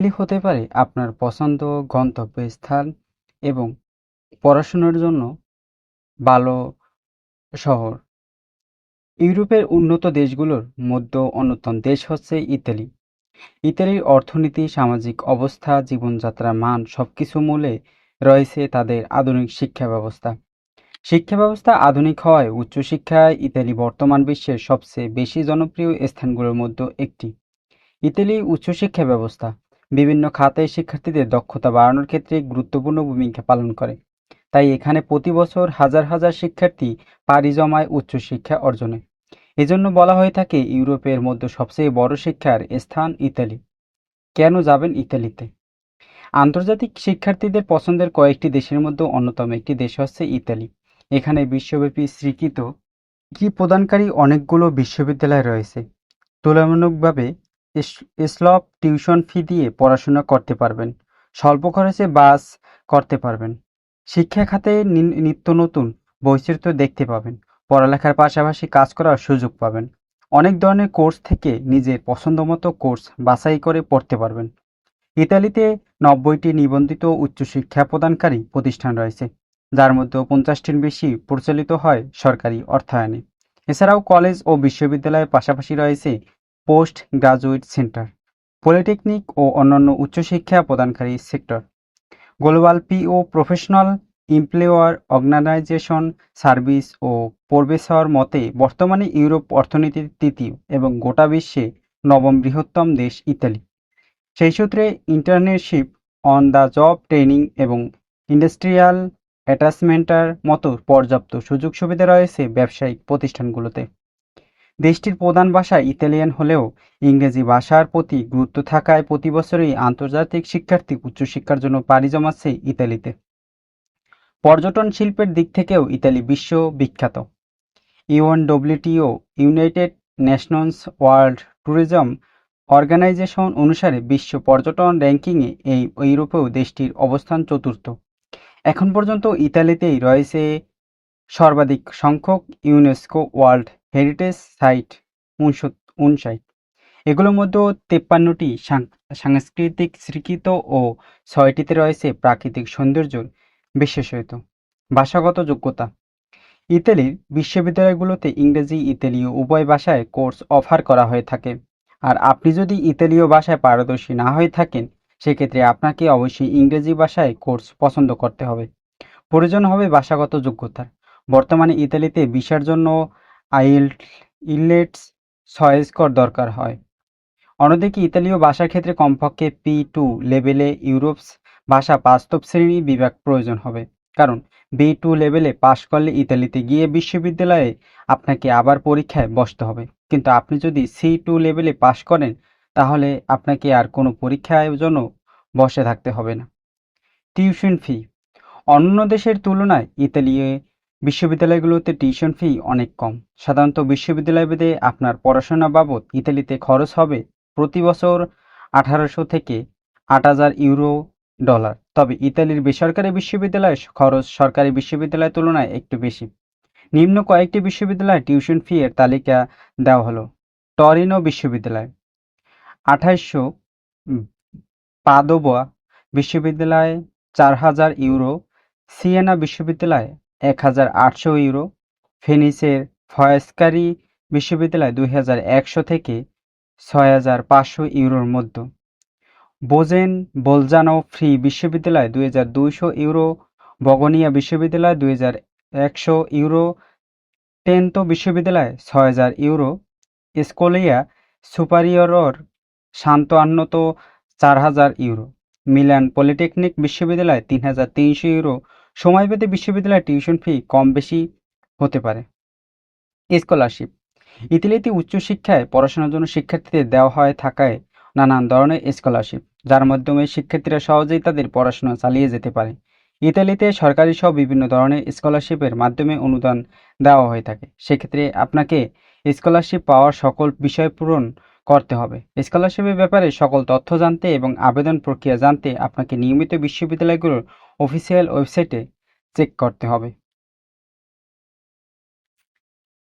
Italy হতে পারে আপনার পছন্দ গন্তব্যস্থান এবং পড়াশোনার জন্য ভালো শহর। ইউরোপের উন্নত দেশগুলোর মধ্যে অন্যতম দেশ হচ্ছে ইতালি। ইতালির অর্থনীতি, সামাজিক অবস্থা, জীবনযাত্রার মান সবকিছু মূলে রয়েছে তাদের আধুনিক শিক্ষা ব্যবস্থা শিক্ষা ব্যবস্থা আধুনিক হওয়ায় উচ্চশিক্ষায় ইতালি বর্তমান বিশ্বের সবচেয়ে বেশি জনপ্রিয় স্থানগুলোর মধ্যে একটি। ইতালি উচ্চশিক্ষা ব্যবস্থা বিভিন্ন খাতে শিক্ষার্থীদের দক্ষতা বাড়ানোর ক্ষেত্রে গুরুত্বপূর্ণ ভূমিকা পালন করে। তাই এখানে প্রতি বছর হাজার হাজার শিক্ষার্থী পাড়ি জমায় উচ্চশিক্ষা অর্জনে। এজন্য বলা হয়ে থাকে, ইউরোপের মধ্যে সবচেয়ে বড় শিক্ষার স্থান ইতালি। কেন যাবেন ইতালিতে? আন্তর্জাতিক শিক্ষার্থীদের পছন্দের কয়েকটি দেশের মধ্যে অন্যতম একটি দেশ হচ্ছে ইতালি। এখানে বিশ্বব্যাপী স্বীকৃত কি প্রদানকারী অনেকগুলো বিশ্ববিদ্যালয় রয়েছে। তুলনামূলকভাবে স্লপ টিউশন ফি দিয়ে পড়াশোনা করতে পারবেন। স্বল্প খরচে বাস করতে পারবেন। শিক্ষা খাতে নিত্য নতুন বৈচিত্র্য দেখতে পাবেন। পড়ালেখার পাশাপাশি কাজ করার সুযোগ পাবেন। অনেক ধরনের কোর্স থেকে নিজের পছন্দমতো কোর্স বাছাই করে পড়তে পারবেন। ইতালিতে নব্বইটি নিবন্ধিত উচ্চশিক্ষা প্রদানকারী প্রতিষ্ঠান রয়েছে, যার মধ্যে পঞ্চাশটির বেশি পরিচালিত হয় সরকারি অর্থায়নে। এছাড়াও কলেজ ও বিশ্ববিদ্যালয়ের পাশাপাশি রয়েছে পোস্ট গ্রাজুয়েট সেন্টার, পলিটেকনিক ও অন্যান্য উচ্চশিক্ষা প্রদানকারী sector. Global P O professional employer organisation service ও পূর্বেশর মতে, বর্তমানে ইউরোপ অর্থনীতির তৃতীয় এবং গোটা বিশ্বে নবম বৃহত্তম দেশ ইতালি। সেই সূত্রে internship on the job training এবং ইন্ডাস্ট্রিয়াল অ্যাটাচমেন্টার মতো পর্যাপ্ত সুযোগ সুবিধা রয়েছে ব্যবসায়িক প্রতিষ্ঠানগুলোতে। দেশটির প্রধান ভাষা ইতালিয়ান হলেও ইংরেজি ভাষার প্রতি গুরুত্ব থাকায় প্রতি বছরই আন্তর্জাতিক শিক্ষার্থী উচ্চশিক্ষার জন্য পাড়ি জমাচ্ছে ইতালিতে। পর্যটন শিল্পের দিক থেকেও ইতালি বিশ্ব বিখ্যাত। UNWTO, United Nations World Tourism Organisation অনুসারে বিশ্ব পর্যটন র্যাঙ্কিংয়ে এই ইউরোপেও দেশটির অবস্থান চতুর্থ। এখন পর্যন্ত ইতালিতেই রয়েছে সর্বাধিক সংখ্যক ইউনেস্কো ওয়ার্ল্ড হেরিটেজ সাইট উনষাট। এগুলোর মধ্যে তেপ্পান্নটি সাংস্কৃতিক স্বীকৃত ও ছয়টিতে রয়েছে প্রাকৃতিক সৌন্দর্য বিশেষত ভাষাগত যোগ্যতা। ইতালির বিশ্ববিদ্যালয়গুলোতে ইংরেজি, ইতালীয় উভয় ভাষায় কোর্স অফার করা হয়ে থাকে। আর আপনি যদি ইতালীয় ভাষায় পারদর্শী না হয়ে থাকেন, সেক্ষেত্রে আপনাকে অবশ্যই ইংরেজি ভাষায় কোর্স পছন্দ করতে হবে। প্রয়োজন হবে ভাষাগত যোগ্যতার। বর্তমানে ইতালিতে ভিসার জন্য আইল, ইলেটস স্কোর দরকার হয়। অন্যদিকে ইতালীয় ভাষার ক্ষেত্রে কমপক্ষে পি টু লেভেলে ইউরোপস ভাষা বাস্তব শ্রেণি বিভাগ প্রয়োজন হবে। কারণ বি টু লেভেলে পাশ করলে ইতালিতে গিয়ে বিশ্ববিদ্যালয়ে আপনাকে আবার পরীক্ষায় বসতে হবে। কিন্তু আপনি যদি সি টু লেভেলে পাশ করেন, তাহলে আপনাকে আর কোনো পরীক্ষার জন্য বসে থাকতে হবে না। Tuition fee. অন্য দেশের তুলনায় ইতালীয় বিশ্ববিদ্যালয়গুলোতে টিউশন ফি অনেক কম। সাধারণত বিশ্ববিদ্যালয়ভেদে আপনার পড়াশোনা বাবদ ইতালিতে খরচ হবে প্রতি বছর আঠারোশো থেকে আট হাজার ইউরো ডলার। তবে ইতালির বেসরকারি বিশ্ববিদ্যালয়ের খরচ সরকারি বিশ্ববিদ্যালয়ের তুলনায় একটু বেশি। নিম্ন কয়েকটি বিশ্ববিদ্যালয়ে টিউশন ফি এর তালিকা দেওয়া হলো। টরিনো বিশ্ববিদ্যালয়। আঠাইশশো পাদোবা বিশ্ববিদ্যালয়ে চার হাজার ইউরো। সিয়েনা বিশ্ববিদ্যালয় এক হাজার আটশো ইউরো। ফেনিসের ফয়েস্কারি বিশ্ববিদ্যালয় দুই হাজার একশো থেকে ছয় হাজার পাঁচশো ইউরোর মধ্যে। বোজেন বোলজানো ফ্রি বিশ্ববিদ্যালয় দুই হাজার দুইশো ইউরো। বগনিয়া বিশ্ববিদ্যালয় দুই হাজার একশো ইউরো। টেন্তো বিশ্ববিদ্যালয় ছয় হাজার ইউরো। স্কোলিয়া সুপারিয়রর শান্ত আন্নত চার হাজার ইউরো। মিলান পলিটেকনিক বিশ্ববিদ্যালয় তিন হাজার তিনশো ইউরো। সময়ভেদে বিশ্ববিদ্যালয়ের টিউশন ফি কম বেশি হতে পারে। স্কলারশিপ। ইতালিতে উচ্চশিক্ষায় পড়াশোনার জন্য শিক্ষার্থীদের দেওয়া হয় থাকায় নানান ধরনের স্কলারশিপ, যার মাধ্যমে শিক্ষার্থীরা সহজেই তাদের পড়াশোনা চালিয়ে যেতে পারে। ইতালিতে সরকারি সহ বিভিন্ন ধরনের স্কলারশিপের মাধ্যমে অনুদান দেওয়া হয়ে থাকে। সেক্ষেত্রে আপনাকে স্কলারশিপ পাওয়ার সকল বিষয় পূরণ করতে হবে। স্কলারশিপের ব্যাপারে সকল তথ্য জানতে এবং আবেদন প্রক্রিয়া জানতে আপনাকে নিয়মিত বিশ্ববিদ্যালয়গুলোর অফিসিয়াল ওয়েবসাইটে চেক করতে হবে।